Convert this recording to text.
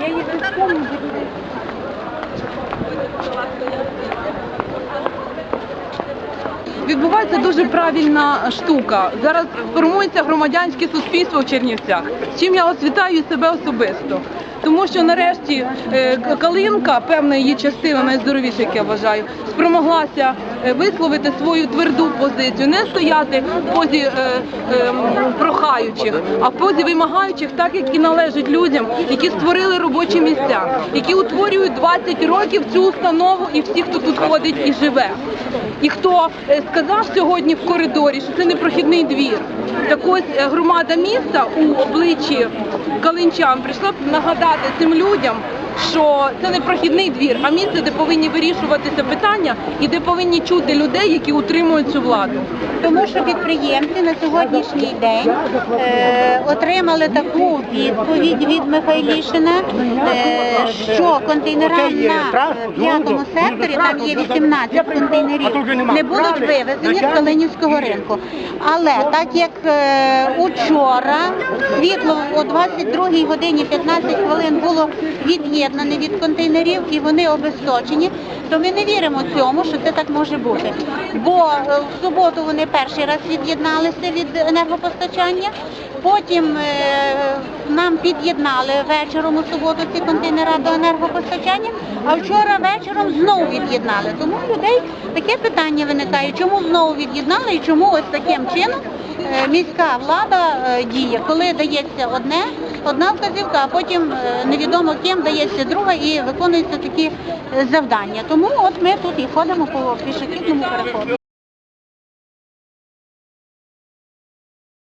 Я її вспомню, Відбувається дуже правильна штука. Зараз формується громадянське суспільство в Чернівцях. З чим я освітаю себе особисто. Тому що нарешті е, Калинка, певна її частина, найздоровіша, як я вважаю, спромоглася висловити свою тверду позицію, не стояти в позі е, е, прохаючих, а в позі вимагаючих, так як і належить людям, які створили робочі місця, які утворюють 20 років цю установу і всі, хто тут ходить і живе. І хто е, сказав сьогодні в коридорі, що це не прохідний двір. Так ось е, громада міста у обличчі калинчан прийшла нагадати цим людям, що це не прохідний двір, а місце, де повинні вирішуватися питання і де повинні чути людей, які утримують цю владу. Тому що підприємці на сьогоднішній день е, отримали таку відповідь від Михайлішина, е, що контейнера на п'ятому секторі, там є 18 контейнерів, не будуть вивезені з Калинівського ринку. Але так як е, учора світло о 22 годині 15 хвилин було від'єднане від контейнерів і вони обесточені, то ми не віримо цьому, що це так може бути. Бо е, в суботу вони перший раз від'єдналися від енергопостачання, потім е, нам під'єднали вечором у суботу ці контейнера до енергопостачання, а вчора вечором знову від'єднали. Тому у людей таке питання виникає, чому знову від'єднали і чому ось таким чином міська влада е, діє, коли дається одне, одна вказівка, а потім е, невідомо ким дається друга і виконуються такі е, завдання. Тому от ми тут і ходимо по пішохідному переходу.